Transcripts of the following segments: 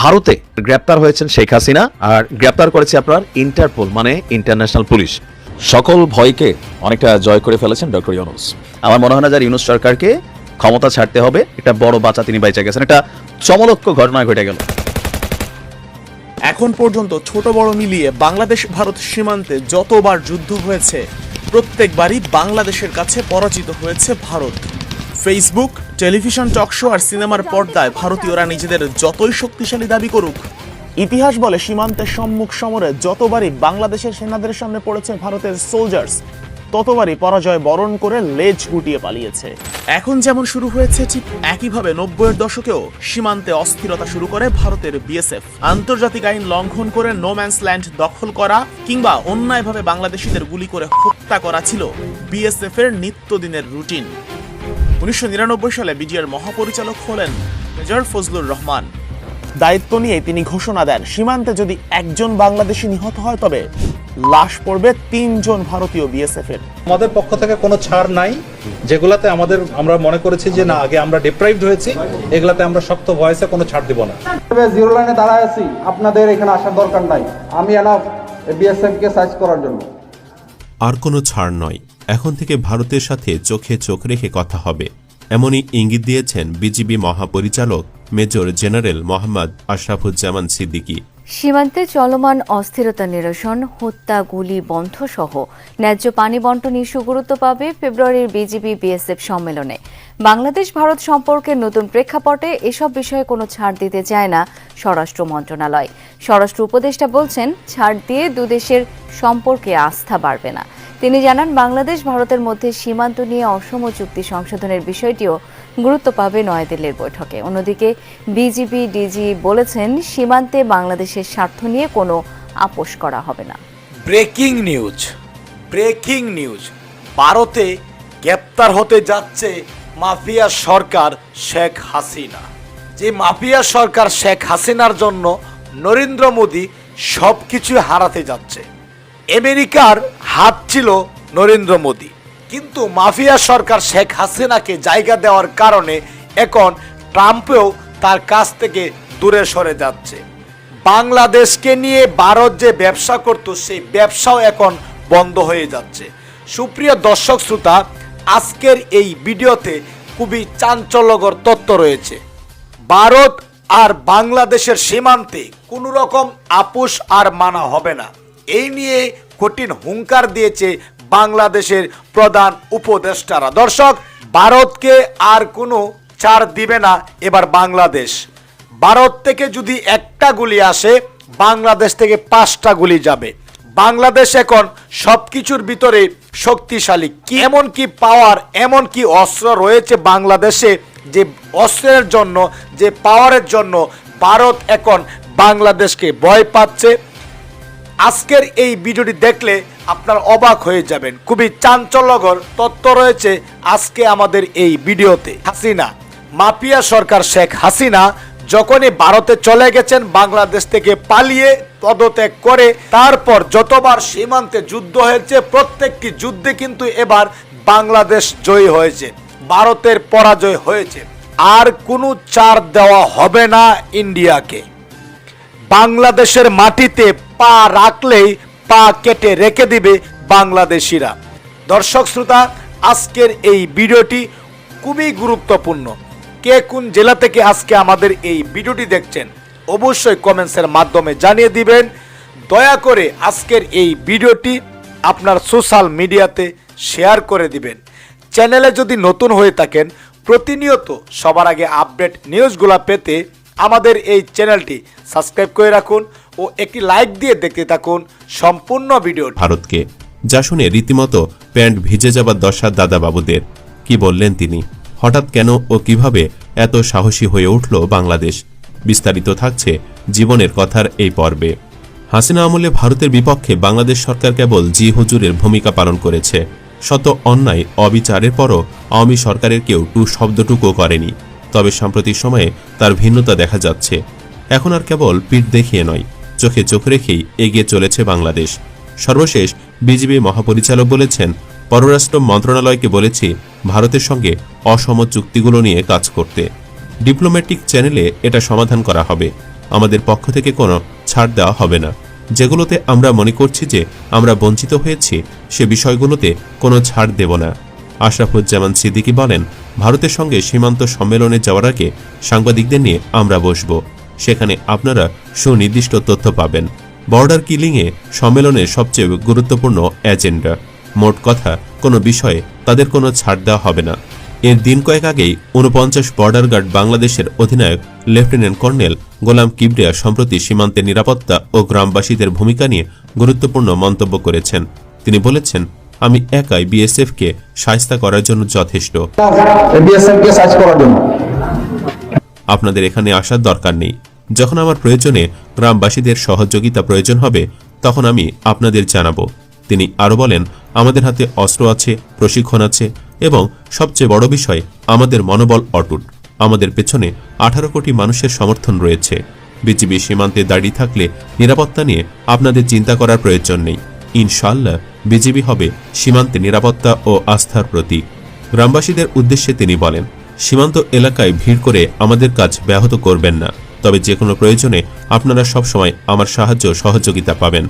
ভারতে গ্রেপ্তার হয়েছেন শেখ হাসিনা আর গ্রেপ্তার করেছে আপনার ইন্টারপোল মানে ইন্টারন্যাশনাল পুলিশ। সকল ভয়কে অনেকটা জয় করে ফেলেছেন ডক্টর ইউনুস। আমার মনে হয় না যার ইউনুস সরকারকে ক্ষমতা ছাড়তে হবে একটা বড় বাচ্চা তিনি বাইচে গেছেন। একটা চমলক্ষ ঘটনা ঘটে গেল। এখন পর্যন্ত ছোট বড় মিলিয়ে বাংলাদেশ ভারত সীমান্তে যতবার যুদ্ধ হয়েছে, প্রত্যেকবারই বাংলাদেশের কাছে পরাজিত হয়েছে Bharat. Facebook, television talk show আর সিনেমার পর্দায় ভারতীয়রা নিজেদের যতই শক্তিশালী দাবি করুক, ইতিহাস বলে সীমান্তের সম্মুখ সমরে যতবারই বাংলাদেশের সেনাদের সামনে পড়েছে ভারতের সোলজার্স ততবারই পরাজয় বরণ করে লেজ গুটিয়ে পালিয়েছে। এখন যেমন শুরু হয়েছে, ঠিক একইভাবে নব্বইয়ের দশকেও সীমান্তে অস্থিরতা শুরু করে ভারতের বিএসএফ আন্তর্জাতিক আইন লঙ্ঘন করে নো নোম্যান্স ল্যান্ড দখল করা কিংবা অন্যায়ভাবে বাংলাদেশিদের গুলি করে হত্যা করা ছিল বিএসএফ এর নিত্যদিনের রুটিন। উনিশশো নিরানব্বই সালে বিজিআর মহাপরিচালক হলেন মেজর ফজলুর রহমান। দায়িত্ব নিয়ে তিনি ঘোষণা দেন সীমান্তে যদি একজন বাংলাদেশি নিহত হয় তবে লাশ পড়বে তিনজন ভারতীয় বিএসএফ এর আমাদের পক্ষ থেকে কোনো ছাড় নাই যেগুলাতে আমাদের আমরা মনে করেছি যে না আগে আমরা ডিপ্রাইভড হয়েছি এগুলাতে আমরা শক্ত ভয়েসে কোনো ছাড় দিব না। তবে জিরো লাইনে দাঁড়ায় আছি আপনাদের এখানে আসার দরকার নাই। আমি এনাফ বিএসএফ কে সাইজ করার জন্য। আর কোনো ছাড় নয়। এখন থেকে ভারতের সাথে চোখে চোখ রেখে কথা হবে। এমনই ইঙ্গিত দিয়েছেন বিজিবি মহাপরিচালক মেজর জেনারেল মোহাম্মদ আশরাফুজ্জামান সিদ্দিকী। সীমান্তে চলমান অস্থিরতা নিরসন, হত্যা, গুলি, বন্ধ সহ ন্যায্য পানি বন্টন ইস্যু গুরুত্ব পাবে ফেব্রুয়ারির বিজিবি বিএসএফ সম্মেলনে। বাংলাদেশ ভারত সম্পর্কের নতুন প্রেক্ষাপটে এসব বিষয়ে কোনো ছাড় দিতে চায় না স্বরাষ্ট্র মন্ত্রণালয়। স্বরাষ্ট্র উপদেষ্টা বলছেন, ছাড় দিয়ে দুদেশের সম্পর্কে আস্থা বাড়বে না। তিনি জানান, বাংলাদেশ ভারতের মধ্যে সীমান্ত নিয়ে অসম চুক্তি সংশোধনের বিষয়টিও গুরুত্ব পাবে নয়াদিল্লির বৈঠকে। অন্যদিকে বিজিবি ডিজি বলেছেন, সীমান্তে বাংলাদেশের স্বার্থ নিয়ে কোনো আপোষ করা হবে না। Breaking news breaking news. ভারতে গ্রেপ্তার হতে যাচ্ছে মাফিয়া সরকার শেখ হাসিনা। যে মাফিয়া সরকার শেখ হাসিনার জন্য নরেন্দ্র মোদী সব কিছু হারাতে যাচ্ছে। আমেরিকার হাত ছিল নরেন্দ্র মোদী। কিন্তু মাফিয়া সরকার শেখ হাসিনাকে জায়গা দেওয়ার কারণে এখন ট্রাম্পেও তার কাছ থেকে দূরে সরে যাচ্ছে। বাংলাদেশকে নিয়ে ভারত যে ব্যবসা করত, সেই ব্যবসাও এখন বন্ধ হয়ে যাচ্ছে। সুপ্রিয় দর্শক শ্রোতা, আজকের এই ভিডিওতে খুবই চাঞ্চল্যকর তথ্য রয়েছে। ভারত আর বাংলাদেশের সীমান্তে কোনো রকম আপোষ আর মানা হবে না। এই নিয়ে কঠিন হুঙ্কার দিয়েছে বাংলাদেশের প্রধান উপদেষ্টারা। দর্শক, ভারতকে আর কোনো ছাড় দিবে না এবার বাংলাদেশ। ভারত থেকে যদি একটা গুলি আসে, বাংলাদেশ থেকে পাঁচটা গুলি যাবে। বাংলাদেশ এখন সব কিছুর ভিতরে শক্তিশালী। কি এমন কি পাওয়ার এমন কি অস্ত্র রয়েছে বাংলাদেশে যে অস্ত্রের জন্য, যে পাওয়ারের জন্য ভারত এখন বাংলাদেশকে ভয় পাচ্ছে? আজকের এই ভিডিওটি দেখলে আপনার অবাক হয়ে যাবেন। খুবই চাঞ্চল্যকর তথ্য রয়েছে আজকে আমাদের এই ভিডিওতে। হাসিনা, মাফিয়া সরকার শেখ হাসিনা যখনই ভারতে চলে গেছেন, বাংলাদেশ থেকে পালিয়ে পদত্যাগ করে, তারপর যতবার সীমান্তে যুদ্ধ হয়েছে, প্রত্যেকটি যুদ্ধে কিন্তু এবার বাংলাদেশ জয়ী হয়েছে, ভারতের পরাজয় হয়েছে। আর কোনো চার দেওয়া হবে না ইন্ডিয়াকে। বাংলাদেশের মাটিতে পা রাখলেই পা কেটে রেখে দিবে বাংলাদেশিরা। দর্শক শ্রোতা, আজকের এই ভিডিওটি খুবই গুরুত্বপূর্ণ। কে কোন জেলা থেকে আজকে আমাদের এই ভিডিওটি দেখছেন, অবশ্যই কমেন্টসের মাধ্যমে জানিয়ে দিবেন। দয়া করে আজকের এই ভিডিওটি আপনার সোশ্যাল মিডিয়াতে শেয়ার করে দিবেন। চ্যানেলে যদি নতুন হয়ে থাকেন, প্রতিনিয়ত সবার আগে আপডেট নিউজগুলো পেতে আমাদের এই চ্যানেলটি সাবস্ক্রাইব করে রাখুন ও একটি লাইক দিয়ে দেখতে থাকুন সম্পূর্ণ ভিডিও ভারতকে যা শুনে রীতিমতো প্যান্ট ভিজে যাবার দশা দাদাবাবুদের, কি বললেন তিনি? হঠাৎ কেন ও কীভাবে এত সাহসী হয়ে উঠল বাংলাদেশ? বিস্তারিত থাকছে জীবনের কথার এই পর্বে। হাসিনা আমলে ভারতের বিপক্ষে বাংলাদেশ সরকার কেবল জি হুজুরের ভূমিকা পালন করেছে। শত অন্যায়, অবিচারের পরও আওয়ামী সরকারের কেউ টু শব্দটুকু করেনি। তবে সাম্প্রতিক সময়ে তার ভিন্নতা দেখা যাচ্ছে। এখন আর কেবল পিঠ দেখিয়ে নয়, চোখে চোখ রেখেই এগিয়ে চলেছে বাংলাদেশ। সর্বশেষ বিজিবি মহাপরিচালক বলেছেন, পররাষ্ট্র মন্ত্রণালয়কে বলেছি ভারতের সঙ্গে অসম চুক্তিগুলো নিয়ে কাজ করতে। ডিপ্লোম্যাটিক চ্যানেলে এটা সমাধান করা হবে। আমাদের পক্ষ থেকে কোনো ছাড় দেওয়া হবে না। যেগুলোতে আমরা মনে করছি যে আমরা বঞ্চিত হয়েছি, সে বিষয়গুলোতে কোনো ছাড় দেব না। আশরাফুজ্জামান সিদ্দিকী বলেন ভারতের সঙ্গে সীমান্ত সম্মেলনে যাওয়ার আগে সাংবাদিকদের নিয়ে আমরা বসব। সেখানে আপনারা সুনির্দিষ্ট তথ্য পাবেন। বর্ডার কিলিংয়ে সম্মেলনের সবচেয়ে গুরুত্বপূর্ণ এজেন্ডা। মোট কথা, কোনো বিষয়ে তাদের কোনো ছাড় দেওয়া হবে না। এর দিন কয়েক আগেই উনপঞ্চাশ বর্ডার গার্ড বাংলাদেশের অধিনায়ক, লেফটেন্যান্ট কর্নেল গোলাম কিবরিয়া সম্প্রতি সীমান্তের নিরাপত্তা ও গ্রামবাসীদের ভূমিকা নিয়ে গুরুত্বপূর্ণ মন্তব্য করেছেন। তিনি বলেছেন আমি একাই বিএসএফকে সায়স্তা করার জন্য যথেষ্ট। বিএসএফ কে করার জন্য। আপনাদের এখানে আসার দরকার নেই। যখন আমার প্রয়োজনে গ্রামবাসীদের সহযোগিতা প্রয়োজন হবে তখন আমি আপনাদের জানাব। তিনি আরও বলেন আমাদের হাতে অস্ত্র আছে প্রশিক্ষণ আছে এবং সবচেয়ে বড় বিষয় আমাদের মনোবল অটুট। আমাদের পেছনে আঠারো কোটি মানুষের সমর্থন রয়েছে। বিজিবি সীমান্তে দাঁড়িয়ে থাকলে নিরাপত্তা নিয়ে আপনাদের চিন্তা করার প্রয়োজন নেই। ইনশাল্লাহ বিজিবি হবে সীমান্তে নিরাপত্তা ও আস্থার প্রতীক। গ্রামবাসীদের উদ্দেশ্যে তিনি বলেন, সীমান্ত এলাকায় ভিড় করে আমাদের কাজ ব্যাহত করবেন না, তবে যে কোনো প্রয়োজনে আপনারা সবসময় আমার সাহায্য সহযোগিতা পাবেন।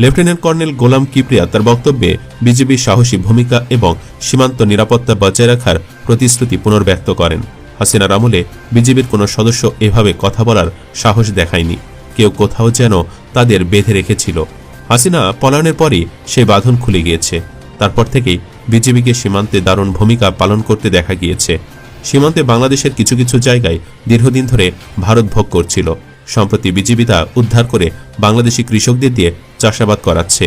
লেফটেন্যান্ট কর্নেল গোলাম কিপ্রিয়া তার বক্তব্যে বিজেপির সাহসী ভূমিকা এবং সীমান্ত নিরাপত্তা বজায় রাখার প্রতিশ্রুতি পুনর্ব্যক্ত করেন। হাসিনার আমলে বিজেপির কোনো সদস্য এভাবে কথা বলার সাহস দেখায়নি। কেউ কোথাও যেন তাদের বেঁধে রেখেছিল। হাসিনা পলায়নের পরই সেই বাঁধন খুলে গিয়েছে। তারপর থেকেই বিজেপিকে সীমান্তে দারুণ ভূমিকা পালন করতে দেখা গিয়েছে। সীমান্তে বাংলাদেশের কিছু কিছু জায়গায় দীর্ঘদিন ধরে ভারত ভোগ করছিল। সম্প্রতি বিজেপি তা উদ্ধার করে বাংলাদেশি কৃষকদের দিয়ে চাষাবাদ করাচ্ছে।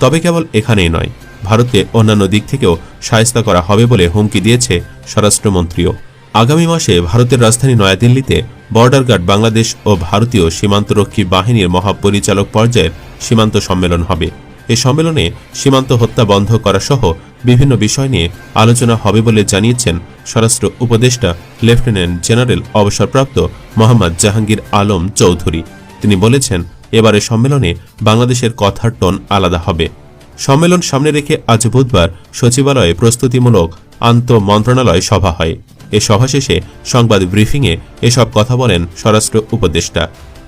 তবে কেবল এখানেই নয়, ভারতে অন্যান্য দিক থেকেও সায়স্তা করা হবে বলে হুমকি দিয়েছে স্বরাষ্ট্রমন্ত্রীও। আগামী মাসে ভারতের রাজধানী নয়াদিল্লিতে বর্ডার গার্ড বাংলাদেশ ও ভারতীয় সীমান্তরক্ষী বাহিনীর মহাপরিচালক পর্যায়ের সীমান্ত সম্মেলন হবে। এই সম্মেলনে সীমান্ত হত্যা বন্ধ করা সহ বিভিন্ন বিষয় নিয়ে আলোচনা হবে বলে জানিয়েছেন স্বরাষ্ট্র উপদেষ্টা লেফটেন্যান্ট জেনারেল অবসরপ্রাপ্ত মোহাম্মদ জাহাঙ্গীর আলম চৌধুরী। তিনি বলেছেন এবারে সম্মেলনে বাংলাদেশের কথার টোন আলাদা হবে। সম্মেলন সামনে রেখে আজ বুধবার সচিবালয়ে প্রস্তুতিমূলক আন্ত মন্ত্রণালয় সভা হয়। এ সভা শেষে সংবাদ ব্রিফিংয়ে এসব কথা বলেন স্বরাষ্ট্র উপদেষ্টা।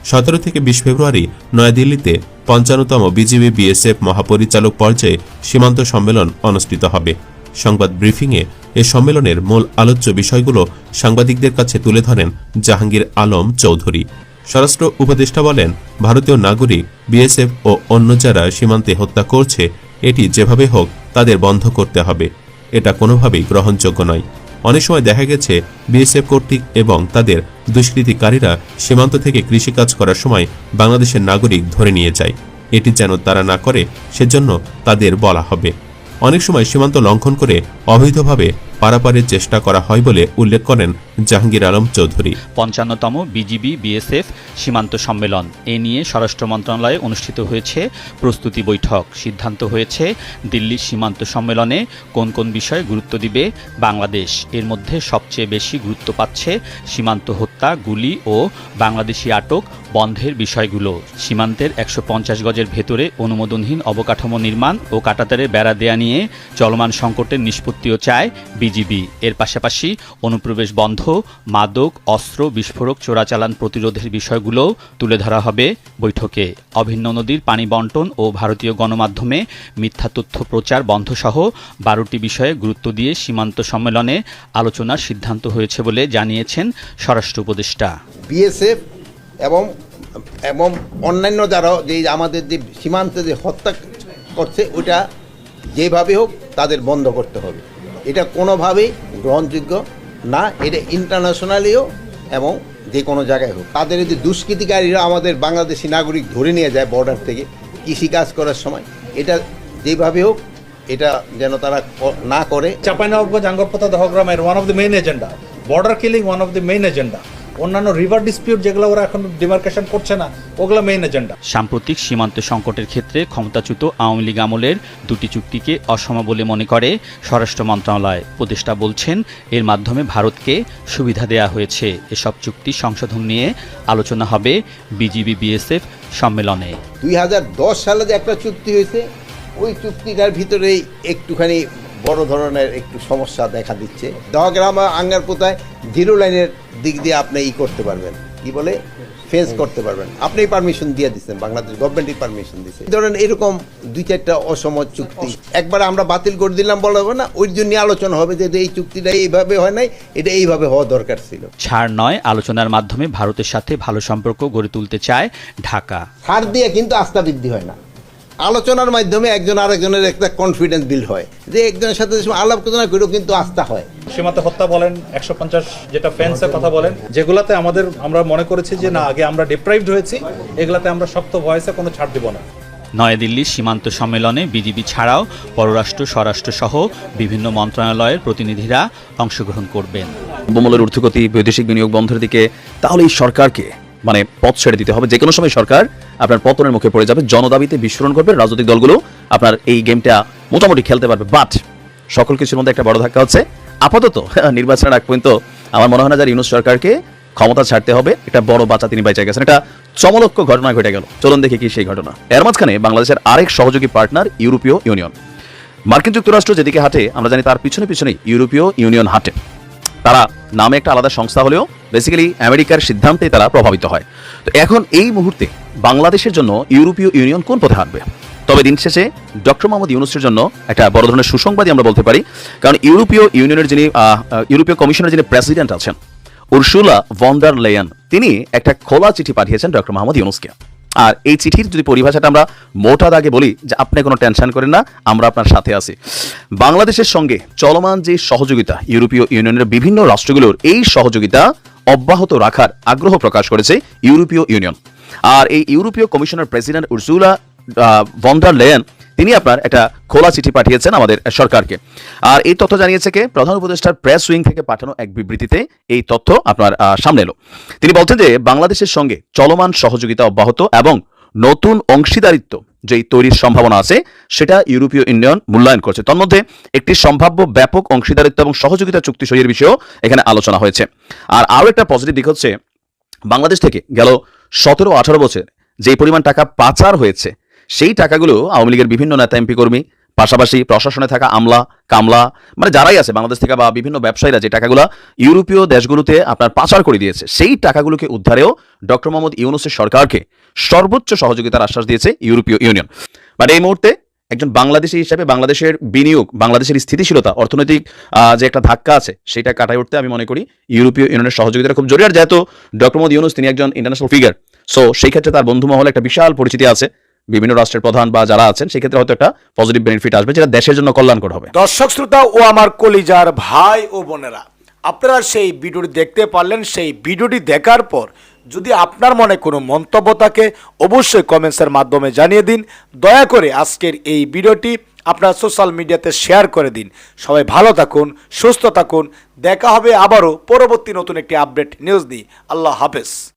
সতেরো থেকে বিশ ফেব্রুয়ারি নয়াদিল্লিতে পঞ্চান্নতম বিজিবি বিএসএফ মহাপরিচালক পর্যায়ে সীমান্ত সম্মেলন অনুষ্ঠিত হবে। সংবাদ ব্রিফিংয়ে এ সম্মেলনের মূল আলোচ্য বিষয়গুলো সাংবাদিকদের কাছে তুলে ধরেন জাহাঙ্গীর আলম চৌধুরী। স্বরাষ্ট্র উপদেষ্টা বলেন, ভারতীয় নাগরিক, বিএসএফ ও অন্য যারা সীমান্তে হত্যা করছে, এটি যেভাবে হোক তাদের বন্ধ করতে হবে। এটা কোনোভাবেই গ্রহণযোগ্য নয়। অনেক সময় দেখা গেছে বিএসএফ কর্তৃক এবং তাদের দুষ্কৃতিকারীরা সীমান্ত থেকে কৃষিকাজ করার সময় বাংলাদেশের নাগরিক ধরে নিয়ে যায়। এটি যেন তারা না করে, সেজন্য তাদের বলা হবে। অনেক সময় সীমান্ত লঙ্ঘন করে অবৈধভাবে পারাপারের চেষ্টা করা হয় বলে উল্লেখ করেন জাহাঙ্গীর আলম চৌধুরী। পঞ্চান্নতম বিজিবি বিএসএফ সীমান্ত সম্মেলন। এ নিয়ে স্বরাষ্ট্র মন্ত্রণালয়ে অনুষ্ঠিত হয়েছে প্রস্তুতি বৈঠক। সিদ্ধান্ত হয়েছে দিল্লির সীমান্ত সম্মেলনে কোন কোন বিষয়ে গুরুত্ব দিবে বাংলাদেশ। এর মধ্যে সবচেয়ে বেশি গুরুত্ব পাচ্ছে সীমান্ত হত্যা, গুলি ও বাংলাদেশি আটক বন্ধের বিষয়গুলো। সীমান্তের একশো পঞ্চাশ গজের ভেতরে অনুমোদনহীন অবকাঠামো নির্মাণ ও কাটাতারে বেড়া দেয়া নিয়ে চলমান সংকটের নিষ্পত্তিও চায় বিজিবি। এর পাশাপাশি অনুপ্রবেশ বন্ধ মাদক, অস্ত্র, বিস্ফোরক, চোরাচালান প্রতিরোধের বিষয়গুলোও তুলে ধরা হবে বৈঠকে। অভিন্ন নদীর পানি বন্টন ও ভারতীয় গণমাধ্যমে মিথ্যা তথ্য প্রচার বন্ধসহ বারোটি বিষয়ে গুরুত্ব দিয়ে সীমান্ত সম্মেলনে আলোচনার সিদ্ধান্ত হয়েছে বলে জানিয়েছেন স্বরাষ্ট্র উপদেষ্টা। বিএসএফ এবং এবং অন্যান্য যারা যে আমাদের যে সীমান্তে যে হত্যা করছে ওটা যেভাবে হোক তাদের বন্ধ করতে হবে। এটা কোনোভাবেই গ্রহণযোগ্য না, এটা ইন্টারন্যাশনালিও এবং যে কোনো জায়গায় হোক। তাদের যদি যে দুষ্কৃতিকারীরা আমাদের বাংলাদেশি নাগরিক ধরে নিয়ে যায় বর্ডার থেকে কৃষিকাজ করার সময়, এটা যেভাবে হোক, এটা যেন তারা না করে। চাপাইনবাবগঞ্জ জাঙ্গরপথা দহগ্রামের one of the main agenda border killing one of the main agenda অন্যান্য রিভার ডিসপিউট যেগুলো ওরা এখন ডিমার্কেশন করছে না ওগুলো মেইন এজেন্ডা সাম্প্রতিক সীমান্ত সংকটের ক্ষেত্রে ক্ষমতাচ্যুত আওয়ামী লীগ আমলের দুটি চুক্তিকে অসম বলে মনে করে স্বরাষ্ট্র মন্ত্রণালয়। উপদেষ্টা বলছেন এর মাধ্যমে ভারতকে সুবিধা দেয়া হয়েছে। এসব চুক্তি সংশোধন নিয়ে আলোচনা হবে বিজিবি বিএসএফ সম্মেলনে। দুই হাজার দশ সালে যে একটা চুক্তি হয়েছে ওই চুক্তিটার ভিতরেই একটুখানি বড় ধরনের একটু সমস্যা দেখা দিচ্ছে। দহগ্রাম আঙ্গারপোতায় জিরো লাইনের দিক দিয়ে আপনি ই করতে পারবেন। কি বলে? ফেস করতে পারবেন। আপনি পারমিশন দিয়ে দিচ্ছেন বাংলাদেশ গভর্নমেন্টই পারমিশন দিচ্ছে ধরেন এরকম দুই চারটা অসমত চুক্তি। একবার আমরা বাতিল করে দিলাম বলা হবে না ওই জন্য আলোচনা হবে যে এই চুক্তিটা এইভাবে হয় নাই এটা এইভাবে হওয়া দরকার ছিল। ছাড় নয় আলোচনার মাধ্যমে ভারতের সাথে ভালো সম্পর্ক গড়ে তুলতে চায় ঢাকা। ছাড় দিয়ে কিন্তু আস্থা বৃদ্ধি হয় না। আলোচনার মাধ্যমে একজন আরেকজনের একটা কনফিডেন্স বিল্ড হয়। যে একজনের সাথে আলাপ আলোচনা করেও কিন্তু আস্থা হয়। সীমান্ত হত্যা বলেন একশো পঞ্চাশ যেটা ফেন্সের কথা বলেন যেগুলাতে আমাদের আমরা মনে করেছি যে না আগে আমরা ডিপ্রাইভড হয়েছি এগুলাতে আমরা শক্ত ভয়েসে কোনো ছাড় দিব না। নয়াদিল্লির সীমান্ত সম্মেলনে বিজিবি ছাড়াও পররাষ্ট্র স্বরাষ্ট্র সহ বিভিন্ন মন্ত্রণালয়ের প্রতিনিধিরা অংশগ্রহণ করবেন। দ্রব্যমূল্যের ঊর্ধ্বগতি বৈদেশিক বিনিয়োগ বন্ধের দিকে তাহলে এই সরকারকে মানে পথ ছেড়ে দিতে হবে। যে কোনো সময় সরকার আপনার পতনের মুখে পড়ে যাবে, জনদাবিতে বিস্ফোরণ করবে, রাজনৈতিক দলগুলো আপনার এই গেমটা মোটামুটি খেলতে পারবে। বাট সকল কিছুর মধ্যে একটা বড় ধাক্কা হচ্ছে, আপাতত নির্বাচনের আগ পর্যন্ত আমার মনে হয় না যে ইউনুস সরকারকে ক্ষমতা ছাড়তে হবে। একটা বড় বাচ্চা তিনি বাইচে গেছেন। এটা চমলক্ষ ঘটনা ঘটে গেল। চলুন দেখি কি সেই ঘটনা। এর মাঝখানে বাংলাদেশের আরেক সহযোগী পার্টনার, ইউরোপীয় ইউনিয়ন। মার্কিন যুক্তরাষ্ট্র যেদিকে হাঁটে, আমরা জানি তার পিছনে পিছনে ইউরোপীয় ইউনিয়ন হাঁটে। তারা নামে একটা আলাদা সংস্থা হলেও বেসিক্যালি আমেরিকার সিদ্ধান্তেই তারা প্রভাবিত হয়। তো এখন এই মুহূর্তে বাংলাদেশের জন্য ইউরোপীয় ইউনিয়ন কোন পথে হাঁটবে? তবে দিন শেষে ডক্টর মোহাম্মদ ইউনুসের জন্য একটা বড় ধরনের সুসংবাদই আমরা বলতে পারি। কারণ ইউরোপীয় ইউনিয়নের যিনি ইউরোপীয় কমিশনের যিনি প্রেসিডেন্ট আছেন, উরসুলা ভন্ডার লেয়ান, তিনি একটা খোলা চিঠি পাঠিয়েছেন ডক্টর মোহাম্মদ ইউনুসকে। আর এই চিঠির যদি পরিভাষাটা আমরা মোটা দাগে বলি, যে আপনি কোনো টেনশন করেন না, আমরা আপনার সাথে আছি। বাংলাদেশের সঙ্গে চলমান যে সহযোগিতা ইউরোপীয় ইউনিয়নের বিভিন্ন রাষ্ট্রগুলোর এই সহযোগিতা অব্যাহত রাখার আগ্রহ প্রকাশ করেছে ইউরোপীয় ইউনিয়ন। আর এই ইউরোপীয় কমিশনের প্রেসিডেন্ট উর্সুলা ভন্ডার লেয়ান তিনি আপনার একটা খোলা চিঠি পাঠিয়েছেন আমাদের সরকারকে। আর এই তথ্য জানিয়েছে কে? প্রধান উপদেষ্টার প্রেস উইং থেকে পাঠানো এক বিবৃতিতে এই তথ্য আপনার সামনে এলো। তিনি বলছেন যে বাংলাদেশের সঙ্গে চলমান সহযোগিতা অব্যাহত এবং নতুন অংশীদারিত্ব যেই তৈরির সম্ভাবনা আছে, সেটা ইউরোপীয় ইউনিয়ন মূল্যায়ন করছে। তন্মধ্যে একটি সম্ভাব্য ব্যাপক অংশীদারিত্ব এবং সহযোগিতা চুক্তি সইয়ের বিষয়েও এখানে আলোচনা হয়েছে। আর আরও একটা পজিটিভ দিক হচ্ছে, বাংলাদেশ থেকে গেল সতেরো আঠারো বছর যে পরিমাণ টাকা পাচার হয়েছে সেই টাকাগুলো আওয়ামী লীগের বিভিন্ন নেতা এমপি কর্মী, পাশাপাশি প্রশাসনে থাকা আমলা, কামলা মানে যারাই আছে বাংলাদেশ থেকে বা বিভিন্ন ব্যবসায়ীরা যে টাকাগুলো ইউরোপীয় দেশগুলোতে আপনার পাচার করে দিয়েছে, সেই টাকাগুলোকে উদ্ধারেও ডক্টর মোহাম্মদ ইউনুসের সরকারকে সর্বোচ্চ সহযোগিতার আশ্বাস দিয়েছে ইউরোপীয় ইউনিয়ন। বাট এই মুহূর্তে একজন বাংলাদেশি হিসাবে বাংলাদেশের বিনিয়োগ, বাংলাদেশের স্থিতিশীলতা, অর্থনৈতিক যে একটা ধাক্কা আছে, সেটা কাটাই উঠতে আমি মনে করি ইউরোপীয় ইউনিয়নের সহযোগিতা খুব জরুরি। আর যেহেতু ডক্টর মোহাম্মদ ইউনুস তিনি একজন ইন্টারন্যাশনাল ফিগার সো সেই ক্ষেত্রে তার বন্ধু মহলে একটা বিশাল পরিচিতি আছে। বিভিন্ন রাষ্ট্রের প্রধান বা যারা আছেন সেই ক্ষেত্রে হয়তো একটা পজিটিভ বেনিফিট আসবে যেটা দেশের জন্য কল্যাণকর হবে। দর্শক, শ্রোতা ও আমার কলিজার ভাই ও বোনেরা, আপনারা সেই ভিডিওটি দেখতে পারলেন, সেই ভিডিওটি দেখার পর যদি আপনার মনে কোনো মন্তব্য থাকে, অবশ্যই কমেন্টসের মাধ্যমে জানিয়ে দিন। দয়া করে আজকের এই ভিডিওটি আপনার সোশ্যাল মিডিয়াতে শেয়ার করে দিন। সবাই ভালো থাকুন, সুস্থ থাকুন। দেখা হবে আবারও পরবর্তী নতুন একটি আপডেট নিউজ দিই আল্লাহ হাফেজ।